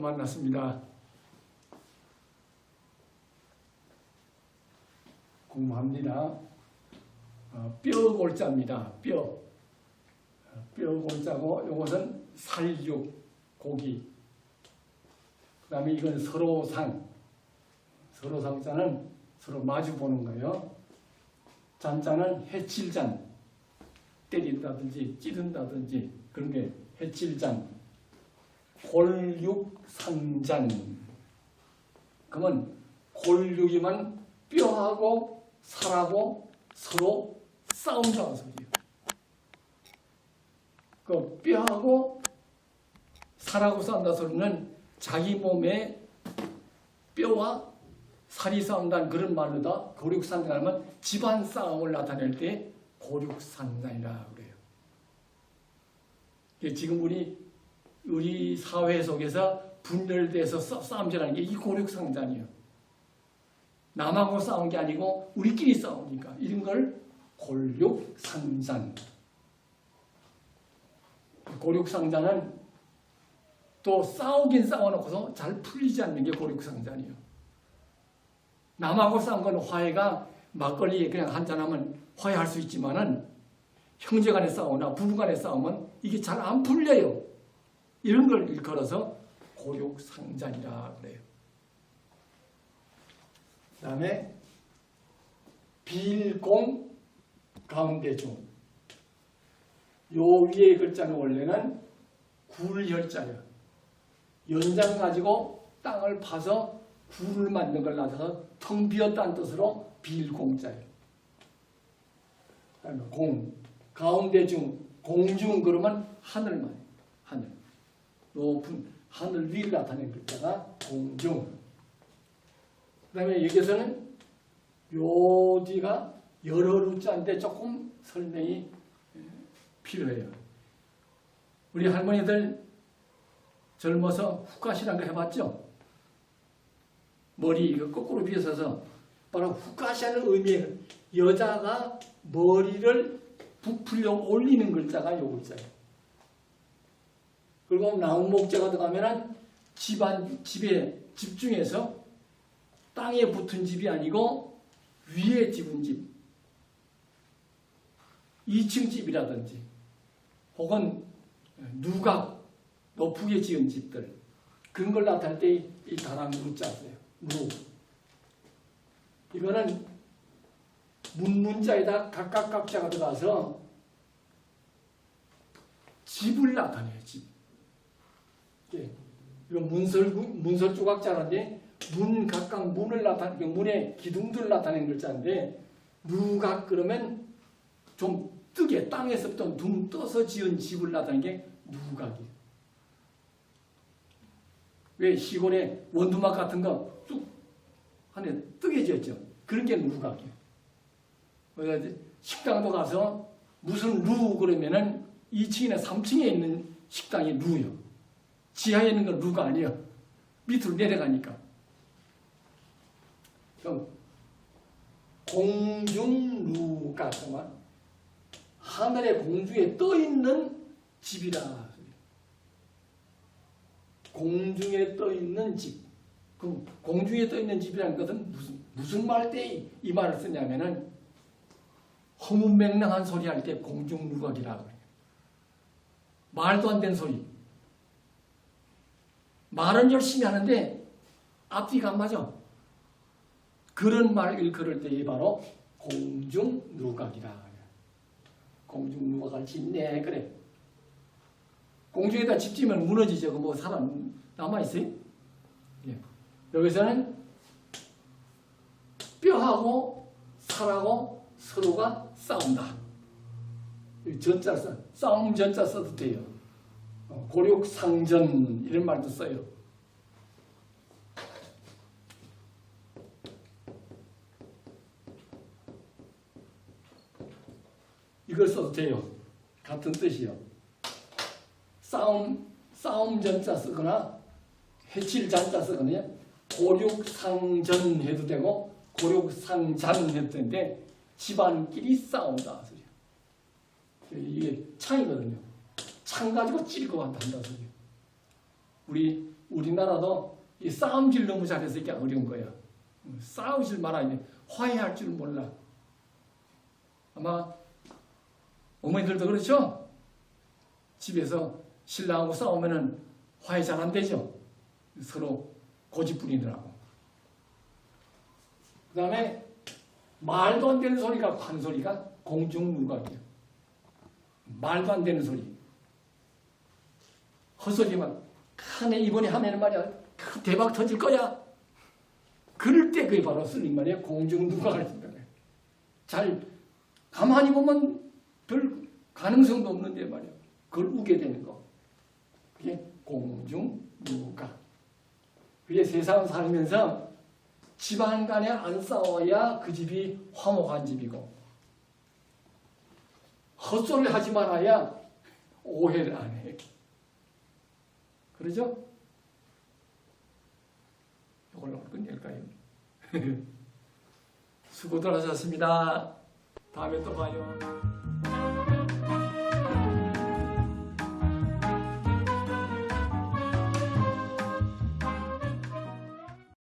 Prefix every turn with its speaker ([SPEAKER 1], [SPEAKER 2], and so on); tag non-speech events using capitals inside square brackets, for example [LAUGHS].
[SPEAKER 1] 만났습니다. 공부합니다. 어, 뼈 골자입니다. 뼈. 어, 뼈 골자고 이것은 살육 고기. 그 다음에 이건 서로상. 서로상자는 서로 마주 보는 거예요. 잔자는 해칠잔. 때린다든지 찌른다든지 그런 게 해칠잔. 골육상잔. 그러면 골육이면 뼈하고 살하고 서로 싸운다는 소리예요. 그 뼈하고 살하고 싸운다 소리는 자기 몸에 뼈와 살이 싸운다는 그런 말로 다 고륙상단하면 집안 싸움을 나타낼 때 고륙상단이라 그래요. 지금 우리 우리 사회 속에서 분열돼서 싸- 싸움질하는 게 이 고륙상단이에요. 남하고 싸운 게 아니고 우리끼리 싸우니까 이런 걸 골육상잔. 고륙상잔은 또 싸우긴 싸워놓고서 잘 풀리지 않는 게 고륙상잔이에요. 남하고 싸운 건 화해가 막걸리에 그냥 한잔하면 화해할 수 있지만은 형제간에 싸우나 부부간에 싸우면 이게 잘 안 풀려요. 이런 걸 일컬어서 고육상잔이라 그래요. 그 다음에 빌공 가운데 중. 요 위에 글자는 원래는 굴혈자예요. 연장 가지고 땅을 파서 굴을 만든 걸 놔서 텅 비었다는 뜻으로 빌공자예요. 공 가운데 중 공중 그러면 하늘만 하늘 높은 하늘 위를 나타낸 글자가 공중. 그 다음에 여기서는 요지가 여러 루자인데 조금 설명이 예, 필요해요. 우리 할머니들 젊어서 훅갓이라는 거 해봤죠? 머리 이거 거꾸로 비어서서 바로 훅갓이라는 의미예요. 여자가 머리를 부풀려 올리는 글자가 요 글자예요. 그리고 나온 목재가 들어가면은 집안 집에 집중해서 땅에 붙은 집이 아니고 위에 집은 집, 2층 집이라든지 혹은 누각 높게 지은 집들 그런 걸 나타낼 때 이 다랑 문자 써요. 무. 이거는 문문자에다 각각 각자가 들어가서 집을 나타내요. 집. 예. 이거 문설 문설 조각자인데 문 각각 문을 나타내 그 문의 기둥들을 나타낸 글자인데 누각 그러면 좀 뜨게 땅에서부터 둥 떠서 지은 집을 나타낸 게 누각이에요. 왜 시골에 원두막 같은 거쭉 안에 뜨게 지었죠. 그런 게 누각이에요. 이제 식당도 가서 무슨 루 그러면은 2층이나 3층에 있는 식당이 루요. 지하에 있는 건 루가 아니에요. 밑으로 내려가니까. 그럼 공중루가 정말 하늘의 공중에 떠 있는 집이라. 공중에 떠 있는 집. 그 공중에 떠 있는 집이라는 것은 무슨 무슨 말 때 이 말을 쓰냐면은 허무맹랑한 소리 할 때 공중루각이라고 그래요. 말도 안 되는 소리. 말은 열심히 하는데 앞뒤가 안 맞아. 그런 말 일컬을 때 바로 공중 누각이라. 공중 누각을 짓네 그래. 공중에다 집 지면 무너지죠. 그뭐 사람 남아 있어요? 예. 여기서는 뼈하고 살하고 서로가 싸운다. 이 전자 써 싸움 전자 써도 돼요. 어, 고륙상전 이런 말도 써요. 이걸 써도 돼요. 같은 뜻이요. 싸움 싸움 전자 쓰거나 해칠 잔자 쓰거나 고륙상전 해도 되고 고륙상잔 해도 되는데 집안끼리 싸운다 소리야. 이게 창이거든요. 창 가지고 찔것 같다 한다 소리야. 우리 우리나라도 이 싸움질 너무 잘해서 이게 어려운 거야. 어, 싸우질 돼. 화해할 줄 몰라. 아마 어머니들도 그렇죠? 집에서 신랑하고 싸우면은 화해 잘 안 되죠? 서로 고집 부리느라고. 그 다음에 말도 안 되는 소리가 한 소리가 공중누각이에요. 말도 안 되는 소리. 헛소리만 칸에 이번에 하면 말이야 큰 대박 터질 거야. 그럴 때 그게 바로 쓰는 말이야 공중누각을 쓴다는. 잘 가만히 보면 별 가능성도 없는데 말이야. 그걸 우게 되는 거. 그게 공중누각. 그게 세상 살면서 집안 간에 안 싸워야 그 집이 화목한 집이고 헛소리를 하지 말아야 오해를 안 해. 그러죠? 이걸 어떻게 끝낼까요? [LAUGHS] 수고들 하셨습니다. 다음에 또 봐요.